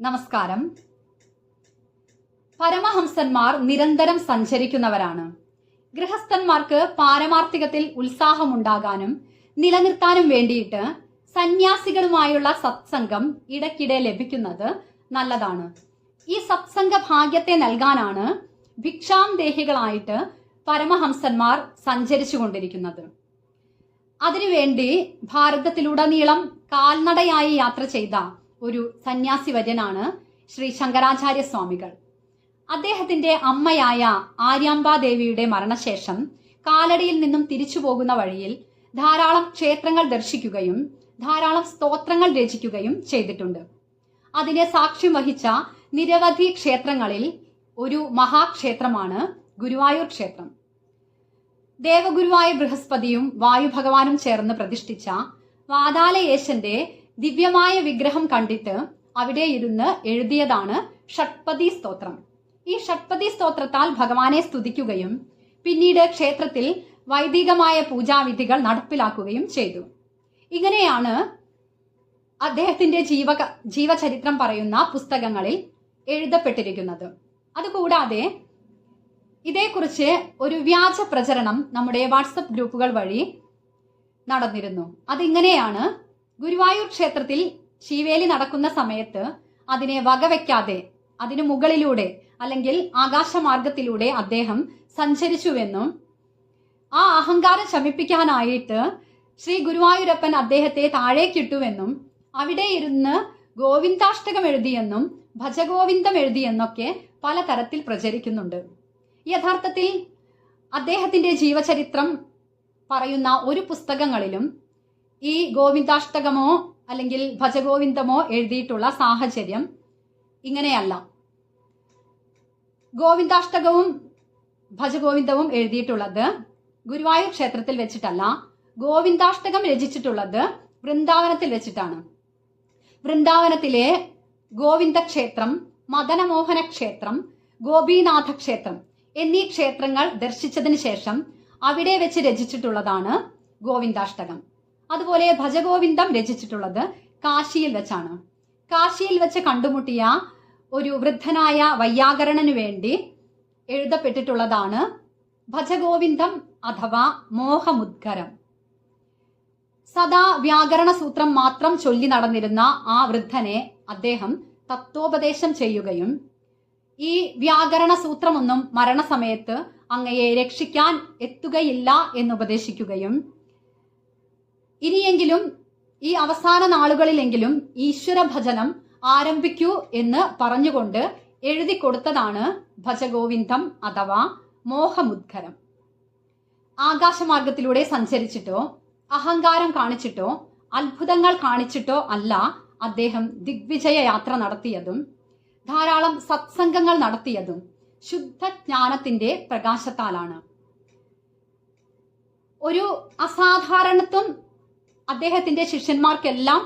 നമസ്കാരം. പരമഹംസന്മാർ നിരന്തരം സഞ്ചരിക്കുന്നവരാണ്. ഗൃഹസ്ഥന്മാർക്ക് പാരമാർത്ഥികത്തിൽ ഉത്സാഹമുണ്ടാകാനും നിലനിർത്താനും വേണ്ടിയിട്ട് സന്യാസികളുമായുള്ള സത്സംഗം ഇടയ്ക്കിടെ ലഭിക്കുന്നത് നല്ലതാണ്. ഈ സത്സംഗ ഭാഗ്യത്തെ നൽകാനാണ് ഭിക്ഷാം ദേഹികളായിട്ട് പരമഹംസന്മാർ സഞ്ചരിച്ചു കൊണ്ടിരിക്കുന്നത് അതിനുവേണ്ടി ഭാരതത്തിലുടനീളം കാൽനടയായി യാത്ര ചെയ്ത ഒരു സന്യാസി വര്യനാണ് ശ്രീ ശങ്കരാചാര്യ സ്വാമികൾ അദ്ദേഹത്തിന്റെ അമ്മയായ ആര്യാമ്പാദേവിയുടെ മരണശേഷം കാലടിയിൽ നിന്നും തിരിച്ചു പോകുന്ന വഴിയിൽ ധാരാളം ക്ഷേത്രങ്ങൾ ദർശിക്കുകയും ധാരാളം സ്തോത്രങ്ങൾ രചിക്കുകയും ചെയ്തിട്ടുണ്ട്. അതിനെ സാക്ഷ്യം വഹിച്ച നിരവധി ക്ഷേത്രങ്ങളിൽ ഒരു മഹാക്ഷേത്രമാണ് ഗുരുവായൂർ ക്ഷേത്രം. ദേവഗുരുവായ ബൃഹസ്പതിയും വായുഭഗവാനും ചേർന്ന് പ്രതിഷ്ഠിച്ച വാതാലയേശന്റെ ദിവ്യമായ വിഗ്രഹം കണ്ടിട്ട് അവിടെ ഇരുന്ന് എഴുതിയതാണ് ഷട്പതി സ്തോത്രം. ഈ ഷട്പതി സ്തോത്രത്താൽ ഭഗവാനെ സ്തുതിക്കുകയും പിന്നീട് ക്ഷേത്രത്തിൽ വൈദികമായ പൂജാവിധികൾ നടപ്പിലാക്കുകയും ചെയ്തു. ഇങ്ങനെയാണ് അദ്ദേഹത്തിന്റെ ജീവ ജീവചരിത്രം പറയുന്ന പുസ്തകങ്ങളിൽ എഴുതപ്പെട്ടിരിക്കുന്നത്. അതുകൂടാതെ ഇതേക്കുറിച്ച് ഒരു വ്യാജ പ്രചരണം നമ്മുടെ വാട്സപ്പ് ഗ്രൂപ്പുകൾ വഴി നടന്നിരുന്നു. അതിങ്ങനെയാണ് ഗുരുവായൂർ ക്ഷേത്രത്തിൽ ശിവേലി നടക്കുന്ന സമയത്ത് അതിനെ വകവെക്കാതെ അതിനു മുകളിലൂടെ അല്ലെങ്കിൽ ആകാശമാർഗത്തിലൂടെ അദ്ദേഹം സഞ്ചരിച്ചുവെന്നും ആ അഹങ്കാരം ശമിപ്പിക്കാനായിട്ട് ശ്രീ ഗുരുവായൂരപ്പൻ അദ്ദേഹത്തെ താഴേക്കിട്ടുവെന്നും അവിടെ ഇരുന്ന് ഗോവിന്ദാഷ്ടകം എഴുതിയെന്നും ഭജഗോവിന്ദം എഴുതിയെന്നൊക്കെ പലതരത്തിൽ പ്രചരിക്കുന്നുണ്ട്. യഥാർത്ഥത്തിൽ അദ്ദേഹത്തിന്റെ ജീവചരിത്രം പറയുന്ന ഒരു പുസ്തകങ്ങളിലും ഈ ഗോവിന്ദാഷ്ടകമോ അല്ലെങ്കിൽ ഭജഗോവിന്ദമോ എഴുതിയിട്ടുള്ള സാഹചര്യം ഇങ്ങനെയല്ല. ഗോവിന്ദാഷ്ടകവും ഭജഗോവിന്ദവും എഴുതിയിട്ടുള്ളത് ഗുരുവായൂർ ക്ഷേത്രത്തിൽ വെച്ചിട്ടല്ല ഗോവിന്ദാഷ്ടകം രചിച്ചിട്ടുള്ളത് വൃന്ദാവനത്തിൽ വെച്ചിട്ടാണ്. വൃന്ദാവനത്തിലെ ഗോവിന്ദ ക്ഷേത്രം മദനമോഹന ക്ഷേത്രം ഗോപീനാഥ ക്ഷേത്രം എന്നീ ക്ഷേത്രങ്ങൾ ദർശിച്ചതിന് ശേഷം അവിടെ വെച്ച് രചിച്ചിട്ടുള്ളതാണ് ഗോവിന്ദാഷ്ടകം. അതുപോലെ ഭജഗോവിന്ദം രചിച്ചിട്ടുള്ളത് കാശിയിൽ വെച്ചാണ്. കാശിയിൽ വെച്ച് കണ്ടുമുട്ടിയ ഒരു വൃദ്ധനായ വയ്യാകരണനു വേണ്ടി എഴുതപ്പെട്ടിട്ടുള്ളതാണ് ഭജഗോവിന്ദം അഥവാ മോഹമുദ്ഗരം. സദാ വ്യാകരണ സൂത്രം മാത്രം ചൊല്ലി നടന്നിരുന്ന ആ വൃദ്ധനെ അദ്ദേഹം തത്വോപദേശം ചെയ്യുകയും ഈ വ്യാകരണ സൂത്രമൊന്നും മരണസമയത്ത് അങ്ങയെ രക്ഷിക്കാൻ എത്തുകയില്ല എന്നുപദേശിക്കുകയും ഇനിയെങ്കിലും ഈ അവസാന നാളുകളിലെങ്കിലും ഈശ്വര ഭജനം ആരംഭിക്കൂ എന്ന് പറഞ്ഞുകൊണ്ട് എഴുതി കൊടുത്തതാണ് ഭജഗോവിന്ദം അഥവാ മോഹമുദ്ഗരം. ആകാശമാർഗത്തിലൂടെ സഞ്ചരിച്ചിട്ടോ അഹങ്കാരം കാണിച്ചിട്ടോ അത്ഭുതങ്ങൾ കാണിച്ചിട്ടോ അല്ല അദ്ദേഹം ദിഗ്വിജയ യാത്ര നടത്തിയതും ധാരാളം സത്സംഗങ്ങൾ നടത്തിയതും ശുദ്ധ ശുദ്ധജ്ഞാനത്തിന്റെ പ്രകാശത്താലാണ്. ഒരു അസാധാരണത്വം അദ്ദേഹത്തിന്റെ ശിഷ്യന്മാർക്കെല്ലാം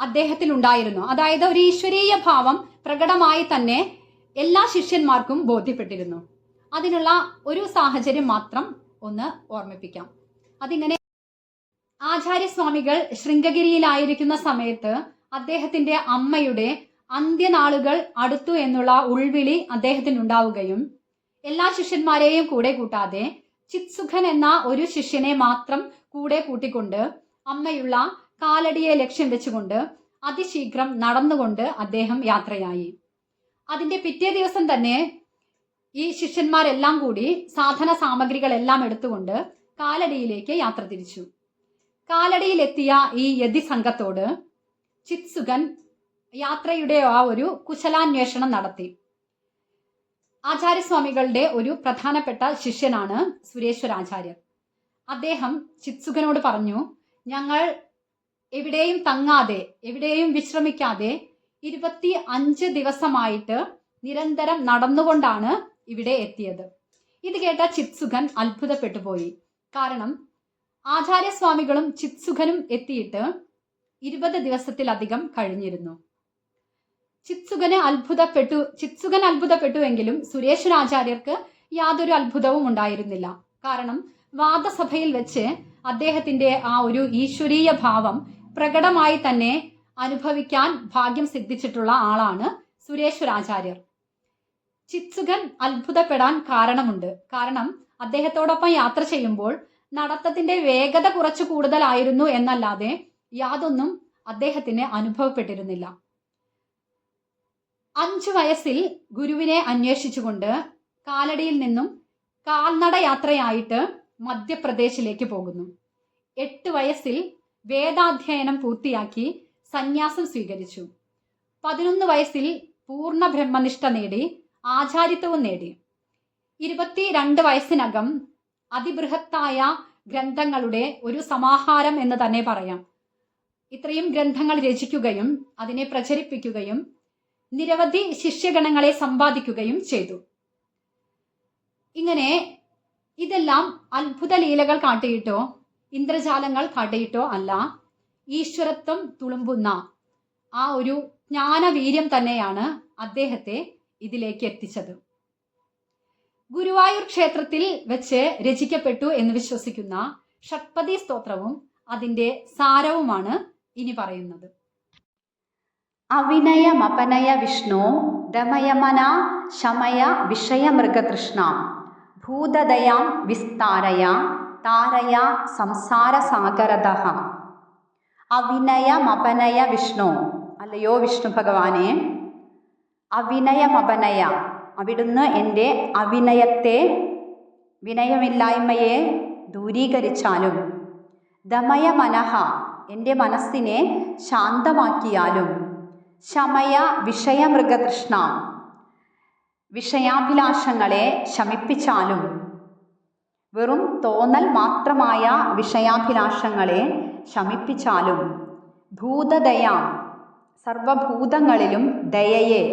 അദ്ദേഹത്തിൽ ഉണ്ടായിരുന്നു അതായത് ഒരു ഈശ്വരീയ ഭാവം പ്രകടമായി തന്നെ എല്ലാ ശിഷ്യന്മാർക്കും ബോധ്യപ്പെട്ടിരുന്നു. അതിനുള്ള ഒരു സാഹചര്യം മാത്രം ഒന്ന് ഓർമ്മിപ്പിക്കാം. അതിങ്ങനെ ആചാര്യസ്വാമികൾ ശൃംഗഗിരിയിലായിരിക്കുന്ന സമയത്ത് അദ്ദേഹത്തിന്റെ അമ്മയുടെ അന്ത്യനാളുകൾ അടുത്തു എന്നുള്ള ഉൾവിളി അദ്ദേഹത്തിന് ഉണ്ടാവുകയും എല്ലാ ശിഷ്യന്മാരെയും കൂടെ കൂട്ടാതെ ചിത്സുഖൻ എന്ന ഒരു ശിഷ്യനെ മാത്രം കൂടെ കൂട്ടിക്കൊണ്ട് അമ്മയുള്ള കാലടിയെ ലക്ഷ്യം വെച്ചുകൊണ്ട് അതിശീഘ്രം നടന്നുകൊണ്ട് അദ്ദേഹം യാത്രയായി. അതിന്റെ പിറ്റേ ദിവസം തന്നെ ഈ ശിഷ്യന്മാരെല്ലാം കൂടി സാധന സാമഗ്രികളെല്ലാം എടുത്തുകൊണ്ട് കാലടിയിലേക്ക് യാത്ര തിരിച്ചു. കാലടിയിലെത്തിയ ഈ യതി സംഘത്തോട് ചിത്സുഖൻ യാത്രയുടെ ആ ഒരു കുശലാന്വേഷണം നടത്തി. ആചാര്യസ്വാമികളുടെ ഒരു പ്രധാനപ്പെട്ട ശിഷ്യനാണ് സുരേശ്വരാചാര്യർ. അദ്ദേഹം ചിത്സുഖനോട് പറഞ്ഞു ഞങ്ങൾ എവിടെയും തങ്ങാതെ എവിടെയും വിശ്രമിക്കാതെ ഇരുപത്തി അഞ്ച് ദിവസമായിട്ട് നിരന്തരം നടന്നുകൊണ്ടാണ് ഇവിടെ എത്തിയത്. ഇത് കേട്ട ചിത്സുഖൻ അത്ഭുതപ്പെട്ടു പോയി. കാരണം ആചാര്യസ്വാമികളും ചിത്സുഖനും എത്തിയിട്ട് ഇരുപത് ദിവസത്തിലധികം കഴിഞ്ഞിരുന്നു. ചിത്സുഖന് അത്ഭുതപ്പെട്ടു ചിത്സുഖൻ അത്ഭുതപ്പെട്ടുവെങ്കിലും സുരേശ്വരാചാര്യർക്ക് യാതൊരു അത്ഭുതവും ഉണ്ടായിരുന്നില്ല. കാരണം വാദസഭയിൽ വെച്ച് അദ്ദേഹത്തിന്റെ ആ ഒരു ഈശ്വരീയ ഭാവം പ്രകടമായി തന്നെ അനുഭവിക്കാൻ ഭാഗ്യം സിദ്ധിച്ചിട്ടുള്ള ആളാണ് സുരേശ്വരാചാര്യർ. ചിത്സുകൻ അത്ഭുതപ്പെടാൻ കാരണമുണ്ട്. കാരണം അദ്ദേഹത്തോടൊപ്പം യാത്ര ചെയ്യുമ്പോൾ നടത്തത്തിന്റെ വേഗത കുറച്ചു കൂടുതലായിരുന്നു എന്നല്ലാതെ യാതൊന്നും അദ്ദേഹത്തിന് അനുഭവപ്പെട്ടിരുന്നില്ല. അഞ്ചു വയസ്സിൽ ഗുരുവിനെ അന്വേഷിച്ചുകൊണ്ട് കാലടിയിൽ നിന്നും കാൽനട യാത്രയായിട്ട് മധ്യപ്രദേശിലേക്ക് പോകുന്നു. എട്ട് വയസ്സിൽ വേദാധ്യയനം പൂർത്തിയാക്കി സന്യാസം സ്വീകരിച്ചു. പതിനൊന്ന് വയസ്സിൽ പൂർണ ബ്രഹ്മനിഷ്ഠ നേടി ആചാരിത്വവും നേടി. ഇരുപത്തിരണ്ട് വയസ്സിനകം അതിബൃഹത്തായ ഗ്രന്ഥങ്ങളുടെ ഒരു സമാഹാരം എന്ന് തന്നെ പറയാം. ഇത്രയും ഗ്രന്ഥങ്ങൾ രചിക്കുകയും അതിനെ പ്രചരിപ്പിക്കുകയും നിരവധി ശിഷ്യഗണങ്ങളെ സമ്പാദിക്കുകയും ചെയ്തു. ഇങ്ങനെ ഇതെല്ലാം അത്ഭുത ലീലകൾ കാട്ടിയിട്ടോ? ഇന്ദ്രജാലങ്ങൾ കാട്ടിയിട്ടോ അല്ല. ഈശ്വരത്വം തുളുമ്പുന്ന ആ ഒരു ജ്ഞാനവീര്യം തന്നെയാണ് അദ്ദേഹത്തെ ഇതിലേക്ക് എത്തിച്ചത്. ഗുരുവായൂർ ക്ഷേത്രത്തിൽ വെച്ച് രചിക്കപ്പെട്ടു എന്ന് വിശ്വസിക്കുന്ന ഷട്പതി സ്തോത്രവും അതിന്റെ സാരവുമാണ് ഇനി പറയുന്നത്. അവിനയമപനയ വിഷ്ണു ദമയമന ശമയ വിഷയമൃഗതൃഷ്ണ ഭൂതദയാം വിസ്താരയ താരയ സംസാരസാഗരത അവിനയമപനയ വിഷ്ണു. അല്ലയോ വിഷ്ണു ഭഗവാനെ. അവിനയമപനയ. അവിടുന്ന് എന്റെ അവിനയത്തെ വിനയമില്ലായ്മയെ ദൂരീകരിച്ചാലും ദമയ മനഃ എന്റെ മനസ്സിനെ ശാന്തമാക്കിയാലും ശമയ വിഷയമൃഗതൃഷ്ണ. വിഷയാഭിലാഷങ്ങളെ ശമിപ്പിച്ചാലും വെറും തോന്നൽ മാത്രമായ വിഷയാഭിലാഷങ്ങളെ ശമിപ്പിച്ചാലും ഭൂതദയ സർവഭൂതങ്ങളിലും ദയയെ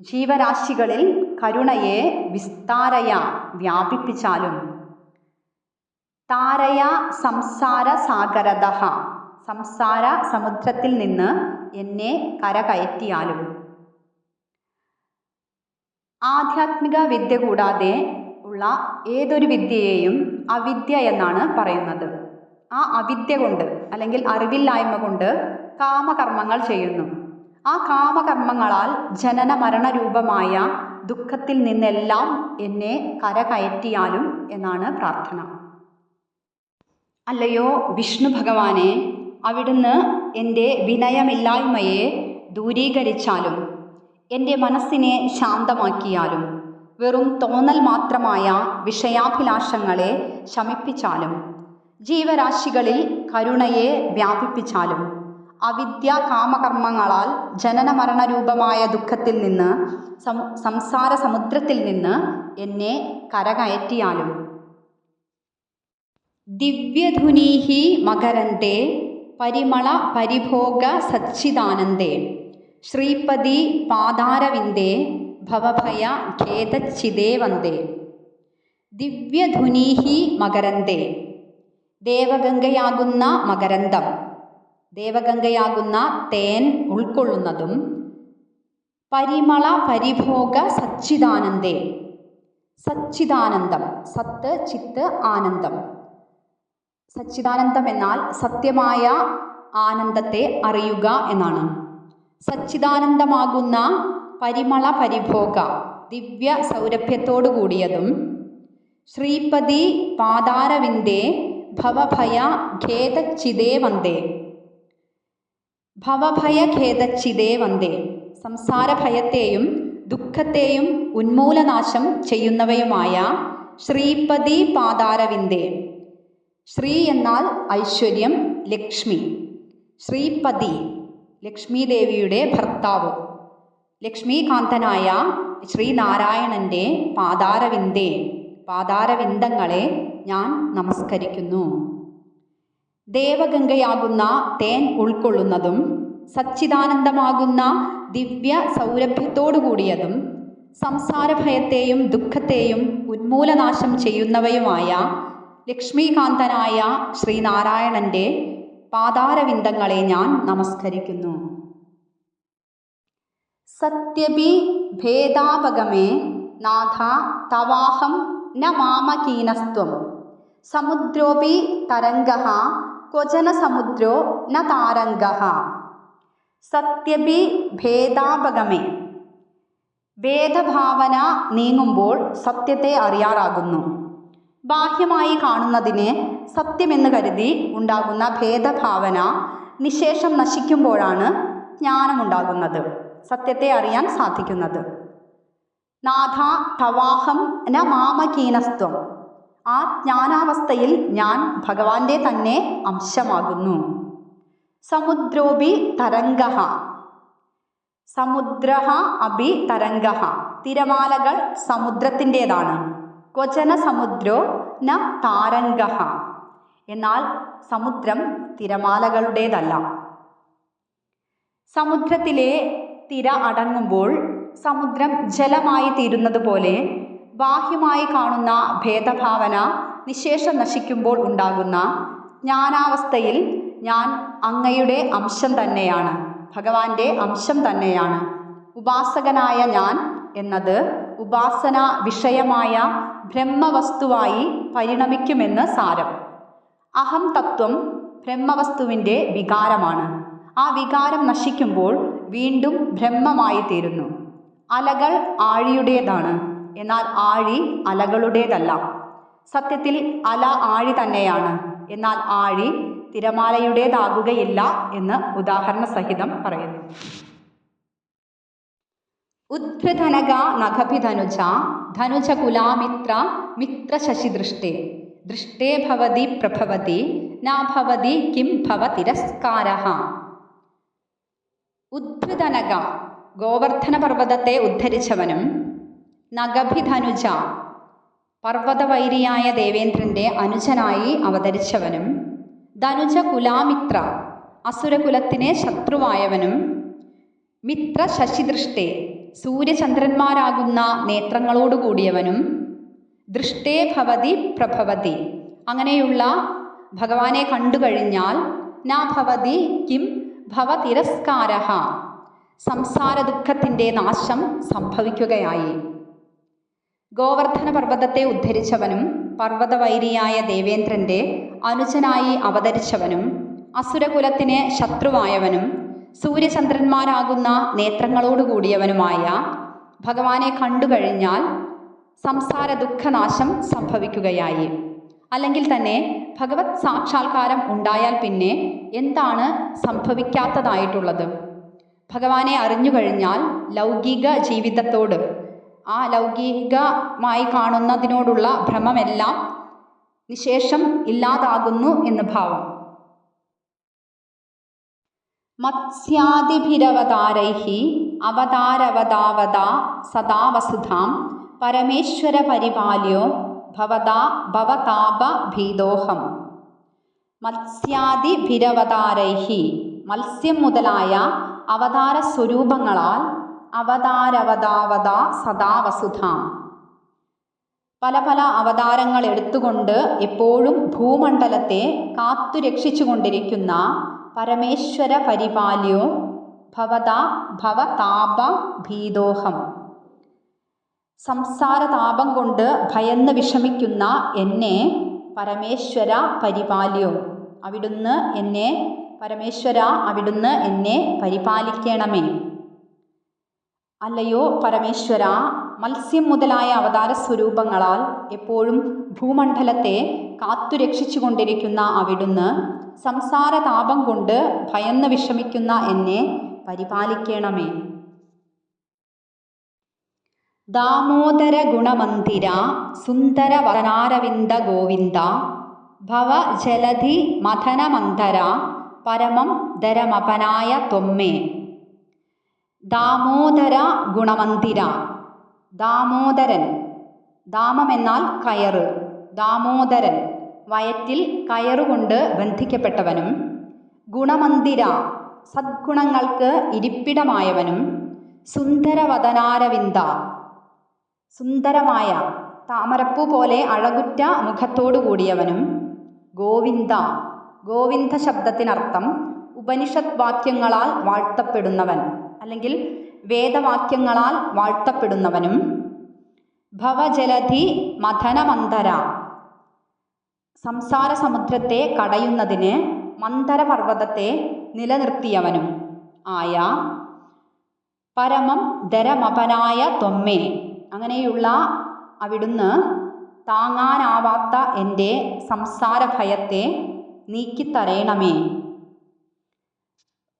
ജീവരാശികളിൽ കരുണയെ വിസ്താരയ വ്യാപിപ്പിച്ചാലും താരയ സംസാര സാഗരത സംസാര സമുദ്രത്തിൽ നിന്ന് എന്നെ കരകയറ്റിയാലും ആധ്യാത്മിക വിദ്യ കൂടാതെ ഉള്ള ഏതൊരു വിദ്യയെയും അവിദ്യ എന്നാണ് പറയുന്നത്. ആ അവിദ്യ കൊണ്ട് അല്ലെങ്കിൽ അറിവില്ലായ്മ കൊണ്ട് കാമകർമ്മങ്ങൾ ചെയ്യുന്നു. ആ കാമകർമ്മങ്ങളാൽ ജനന മരണ രൂപമായ ദുഃഖത്തിൽ നിന്നെല്ലാം എന്നെ കരകയറ്റിയാലും എന്നാണ് പ്രാർത്ഥന. അല്ലയോ വിഷ്ണു ഭഗവാനെ അവിടുന്ന് എന്റെ വിനയമില്ലായ്മയെ ദൂരീകരിച്ചാലും എന്റെ മനസ്സിനെ ശാന്തമാക്കിയാലും വെറും തോന്നൽ മാത്രമായ വിഷയാഭിലാഷങ്ങളെ ശമിപ്പിച്ചാലും ജീവരാശികളിൽ കരുണയെ വ്യാപിപ്പിച്ചാലും അവിദ്യ കാമകർമ്മങ്ങളാൽ ജനന മരണരൂപമായ ദുഃഖത്തിൽ നിന്ന് സംസാര സമുദ്രത്തിൽ നിന്ന് എന്നെ കരകയറ്റിയാലും. ദിവ്യധുനീഹി മകരന്തേ പരിമള പരിഭോഗ സച്ചിദാനന്ദേ ശ്രീപതി പാതാരവിന്ദേ ഭവഭയ ഖേദച്ചിതേ വന്ദേ. ദിവ്യധുനീഹി മകരന്തേ ദേവഗംഗയാകുന്ന മകരന്തം. ദേവഗംഗയാകുന്ന തേൻ ഉൾക്കൊള്ളുന്നതും പരിമള പരിഭോഗ സച്ചിദാനന്ദേ. സച്ചിദാനന്ദം സത്ത് ചിത്ത് ആനന്ദം. സച്ചിദാനന്ദം എന്നാൽ സത്യമായ ആനന്ദത്തെ അറിയുക എന്നാണ്. സച്ചിദാനന്ദമാകുന്ന പരിമള പരിഭോഗ ദിവ്യ സൗരഭ്യത്തോടു കൂടിയതും ശ്രീപതി പാതാരവിന്ദേ ഭവഭയ ഖേദച്ചിതേ വന്ദേ. ഭവഭയ ഖേദച്ചിതേ വന്ദേ. സംസാരഭയത്തെയും ദുഃഖത്തെയും ഉന്മൂലനാശം ചെയ്യുന്നവയുമായ ശ്രീപതി പാതാരവിന്ദേ ശ്രീ എന്നാൽ ഐശ്വര്യം ലക്ഷ്മി. ശ്രീപതി ലക്ഷ്മി ദേവിയുടെ ഭർത്താവ്. ലക്ഷ്മീകാന്തനായ ശ്രീനാരായണന്റെ പാതാരവിന്ദേ പാതാരവിന്ദങ്ങളെ ഞാൻ നമസ്കരിക്കുന്നു. ദേവഗംഗയാകുന്ന തേൻ ഉൾക്കൊള്ളുന്നതും സച്ചിദാനന്ദമാകുന്ന ദിവ്യ സൗരഭ്യത്തോടു കൂടിയതും സംസാരഭയത്തെയും ദുഃഖത്തെയും ഉന്മൂലനാശം ചെയ്യുന്നവയുമായ ലക്ഷ്മീകാന്തനായ ശ്രീനാരായണന്റെ പാതാരവിന്ദങ്ങളെ ഞാൻ നമസ്കരിക്കുന്നു. സത്യപി ഭേദാപഗമേ നാഥ തവാഹം ന മാമകീനസ്ത്വം. സമുദ്രോപി തരംഗ ക്വചന സമുദ്രോ ന താരംഗ. സത്യപി ഭേദാപഗമേ. ഭേദഭാവന നീങ്ങുമ്പോൾ സത്യത്തെ അറിയാറാകുന്നു. ബാഹ്യമായി കാണുന്നതിനെ സത്യമെന്ന് കരുതി ഉണ്ടാകുന്ന ഭേദഭാവന നിശേഷം നശിക്കുമ്പോഴാണ് ജ്ഞാനമുണ്ടാകുന്നത്. സത്യത്തെ അറിയാൻ സാധിക്കുന്നത്. നാഥ തവാഹം ന മാമകീനസ്ത്വം. ആ ജ്ഞാനാവസ്ഥയിൽ ഞാൻ ഭഗവാന്റെ തന്നെ അംശമാകുന്നു. സമുദ്രോപി തരംഗ സമുദ്ര അഭി തരംഗ തിരമാലകൾ സമുദ്രത്തിന്റെതാണ്. ക്വചന സമുദ്രോ ന താരംഗ എന്നാൽ സമുദ്രം തിരമാലകളുടേതല്ല. സമുദ്രത്തിലെ തിര അടങ്ങുമ്പോൾ സമുദ്രം ജലമായി തീരുന്നത് പോലെ ബാഹ്യമായി കാണുന്ന ഭേദഭാവന നിശേഷം നശിക്കുമ്പോൾ ഉണ്ടാകുന്ന ജ്ഞാനാവസ്ഥയിൽ ഞാൻ അങ്ങയുടെ അംശം തന്നെയാണ് ഭഗവാന്റെ അംശം തന്നെയാണ്. ഉപാസകനായ ഞാൻ എന്നത് ഉപാസന വിഷയമായ ബ്രഹ്മവസ്തുവായി പരിണമിക്കുമെന്ന് സാരം. അഹം തത്വം ബ്രഹ്മവസ്തുവിന്റെ വികാരമാണ്. ആ വികാരം നശിക്കുമ്പോൾ വീണ്ടും ബ്രഹ്മമായി തീരുന്നു. അലകൾ ആഴിയുടേതാണ്. എന്നാൽ ആഴി അലകളുടേതല്ല. സത്യത്തിൽ അല ആഴി തന്നെയാണ്. എന്നാൽ ആഴി തിരമാലയുടേതാകുകയില്ല എന്ന് ഉദാഹരണ സഹിതം പറയുന്നു. ഉദ്ധൃതനക നഖഭിധനുജ ധനുജ കുലാമിത്ര മിത്ര ശശിദൃഷ്ടേ ദൃഷ്ടേ ഭവതി പ്രഭവതി നാഭവതി കിം ഭവ തിരസ്കാര ഉദ്ധൃതനക ഗോവർദ്ധന പർവതത്തെ ഉദ്ധരിച്ചവനും നഗഭിധനുജ പർവതവൈരിയായ ദേവേന്ദ്രന്റെ അനുജനായി അവതരിച്ചവനും ധനുജ കുലാമിത്ര അസുരകുലത്തിനെ ശത്രുവായവനും മിത്ര ശശിദൃഷ്ടേ സൂര്യചന്ദ്രന്മാരാകുന്ന നേത്രങ്ങളോട് കൂടിയവനും ദൃഷ്ടേ ഭവതി പ്രഭവതി. അങ്ങനെയുള്ള ഭഗവാനെ കണ്ടു കഴിഞ്ഞാൽ നാ ഭവതി കിം ഭവ തിരസ്കാര സംസാര ദുഃഖത്തിന്റെ നാശം സംഭവിക്കുകയായി. ഗോവർദ്ധന പർവതത്തെ ഉദ്ധരിച്ചവനും പർവതവൈരിയായ ദേവേന്ദ്രന്റെ അനുജനായി അവതരിച്ചവനും അസുരകുലത്തിന് ശത്രുവായവനും സൂര്യചന്ദ്രന്മാരാകുന്ന നേത്രങ്ങളോടുകൂടിയവനുമായ ഭഗവാനെ കണ്ടു കഴിഞ്ഞാൽ സംസാര ദുഃഖനാശം സംഭവിക്കുകയായി. അല്ലെങ്കിൽ തന്നെ ഭഗവത് സാക്ഷാത്കാരം ഉണ്ടായാൽ പിന്നെ എന്താണ് സംഭവിക്കാത്തതായിട്ടുള്ളത്? ഭഗവാനെ അറിഞ്ഞു കഴിഞ്ഞാൽ ലൗകിക ജീവിതത്തോട് ആ ലൗകികമായി കാണുന്നതിനോടുള്ള ഭ്രമമെല്ലാം നിശേഷം ഇല്ലാതാകുന്നു എന്ന് ഭാവം. മത്സ്യാതിഭിരവതാരൈഹി അവതാരവതാവതാ സദാ വസുധാം പരമേശ്വര പരിപാല്യോ ഭവതാ ഭവതാപ ഭീതോഹം. മത്സ്യാദിഭിരവതാരൈः മത്സ്യം മുതലായ അവതാര സ്വരൂപങ്ങളാൽ അവതാരവതാവത സദാ വസുധ പല പല അവതാരങ്ങൾ എടുത്തുകൊണ്ട് എപ്പോഴും ഭൂമണ്ഡലത്തെ കാത്തുരക്ഷിച്ചുകൊണ്ടിരിക്കുന്ന പരമേശ്വര പരിപാല്യോ ഭവത ഭവതാപ ഭീതോഹം. സംസാരതാപം കൊണ്ട് ഭയന്ന് വിഷമിക്കുന്ന എന്നെ പരമേശ്വര പരിപാലിയോ? അവിടുന്ന് എന്നെ പരമേശ്വര അവിടുന്ന് എന്നെ പരിപാലിക്കണമേ. അല്ലയോ പരമേശ്വര മത്സ്യം മുതലായ അവതാര സ്വരൂപങ്ങളാൽ എപ്പോഴും ഭൂമണ്ഡലത്തെ കാത്തുരക്ഷിച്ചു കൊണ്ടിരിക്കുന്ന അവിടുന്ന് സംസാരതാപം കൊണ്ട് ഭയന്ന് വിഷമിക്കുന്ന എന്നെ പരിപാലിക്കണമേ. ഗോവിന്ദ ഭവ ജലധി മഥനമന്ധര പരമം ധരമപനായ തൊമ്മേ ദാമോദര ഗുണമന്ദിര ദാമോദരൻ ദാമം എന്നാൽ കയറ്. ദാമോദരൻ വയറ്റിൽ കയറുകൊണ്ട് ബന്ധിക്കപ്പെട്ടവനും ഗുണമന്ദിര സദ്ഗുണങ്ങൾക്ക് ഇരിപ്പിടമായവനും സുന്ദരവദനാരവിന്ദ സുന്ദരമായ താമരപ്പൂ പോലെ അഴകുറ്റ മുഖത്തോടു കൂടിയവനും ഗോവിന്ദ ഗോവിന്ദ ശബ്ദത്തിനർത്ഥം ഉപനിഷത് വാക്യങ്ങളാൽ വാഴ്ത്തപ്പെടുന്നവൻ അല്ലെങ്കിൽ വേദവാക്യങ്ങളാൽ വാഴ്ത്തപ്പെടുന്നവനും. ഭവജലധി മഥനമന്ധര സംസാര സമുദ്രത്തെ കടയുന്നതിന് മന്ദരപർവതത്തെ നിലനിർത്തിയവനും ആയ പരമം ധരമപനായ ത്വമ്മേ. അങ്ങനെയുള്ള അവിടുന്ന് താങ്ങാനാവാത്ത എന്റെ സംസാര ഭയത്തെ നീക്കിത്തരയണമേ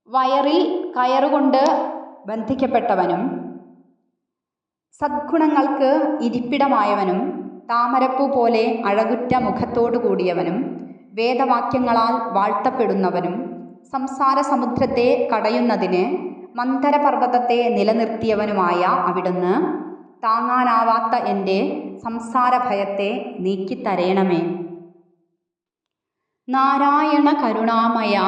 വയറിൽ കയറുകൊണ്ട് ബന്ധിക്കപ്പെട്ടവനും സദ്ഗുണങ്ങൾക്ക് ഇരിപ്പിടമായവനും താമരപ്പൂ പോലെ അഴകുറ്റ മുഖത്തോടു കൂടിയവനും വേദവാക്യങ്ങളാൽ വാഴ്ത്തപ്പെടുന്നവനും സംസാര സമുദ്രത്തെ കടയുന്നതിന് മന്ദരപർവതത്തെ നിലനിർത്തിയവനുമായ അവിടുന്ന് താങ്ങാനാവാത്ത എന്റെ സംസാര ഭയത്തെ നീക്കിത്തരയണമേ. നാരായണ കരുണാമയ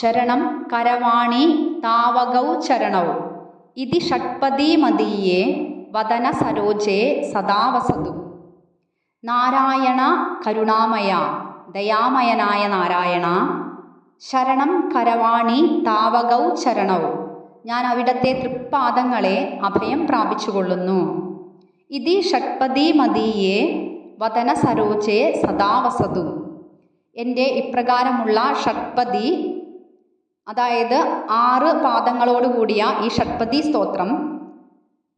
ശരണം കരവാണി താവകൗ ചരണൗ. ഇതി ഷഡ്പദീമതീയേ വദന സരോജേ സദാവസതു നാരായണ കരുണാമയ ദയാമയനായ നാരായണ ശരണം കരവാണി താവകൗ ചരണൗ. ഞാൻ അവിടത്തെ തൃപ്പാദങ്ങളെ അഭയം പ്രാപിച്ചുകൊള്ളുന്നു. ഇതി ഷഡ്പദീമതീയേ വദന സദാ വസതു. എന്റെ ഇപ്രകാരമുള്ള ഷഡ്പതി അതായത് ആറ് പാദങ്ങളോടുകൂടിയ ഈ ഷഡ്പതി സ്തോത്രം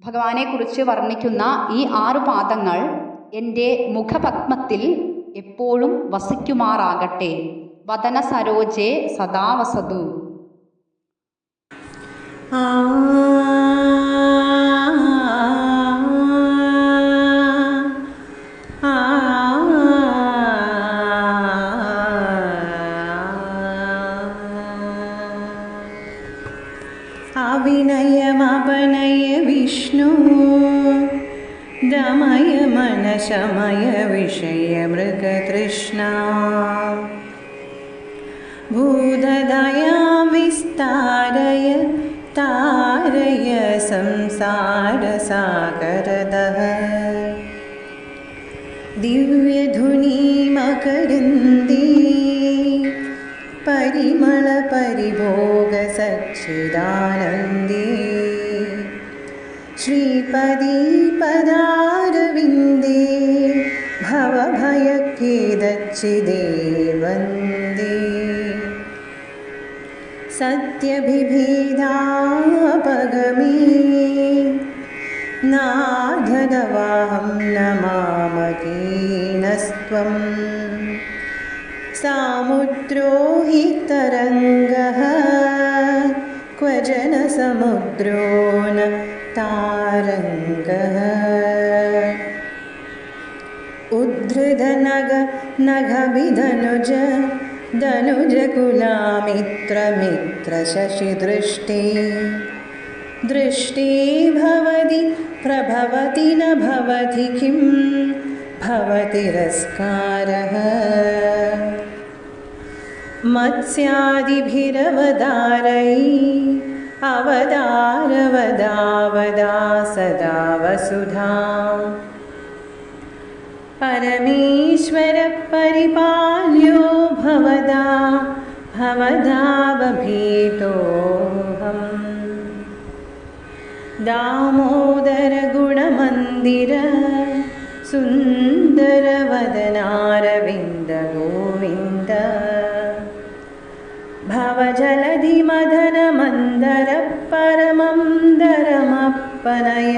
ഭഗവാനെക്കുറിച്ച് വർണിക്കുന്ന ഈ ആറ് പാദങ്ങൾ എന്റെ മുഖപത്മത്തിൽ എപ്പോഴും വസിക്കുമാറാകട്ടെ. വതന സരോജേ സദാ വസതു. ആ संसारसागरदः दिव्यधुनिमकरन्दि परिमल परिभोगसच्चिदानन्दे श्रीपदि पदारविन्दे भवभय सत्यभिभेदापगमे नाधनवाहं न मामगीनस्त्वं सामुद्रो हि तरङ्गः। क्व जनसमुद्रो न तारङ्गः उद्धृतनग नघभिधनुज धनुजगुलामित्रमित्रशिदृष्टे दृष्टे भवति प्रभवति न भवति किं भवति रस्कारः। मत्स्यादिभिरवदारै अवदारवदावदा सदा वसुधा परमेश्वरपरिपाल्यो भवदा भवदावभीतोऽहम् दामोदरगुणमन्दिर सुन्दरवदनारविन्दगोविन्द भवजलधि मदनमन्दर परमं दरमप्पनय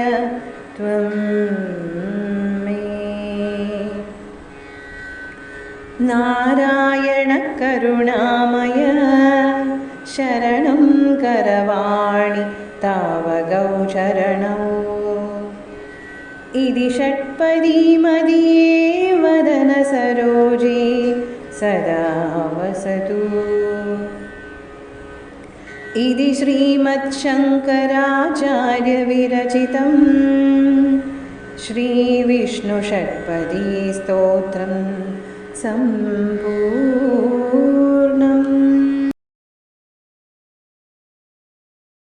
त्वं मे। नारायणकरुणामय शरणं करवाणि तावगौ चरणौ इति षट्पदीमदीये वदनसरोजे सदा वसतु। इति श्रीमच्छङ्कराचार्यविरचितं श्रीविष्णुषट्पदीस्तोत्रं सम्पूर्णम्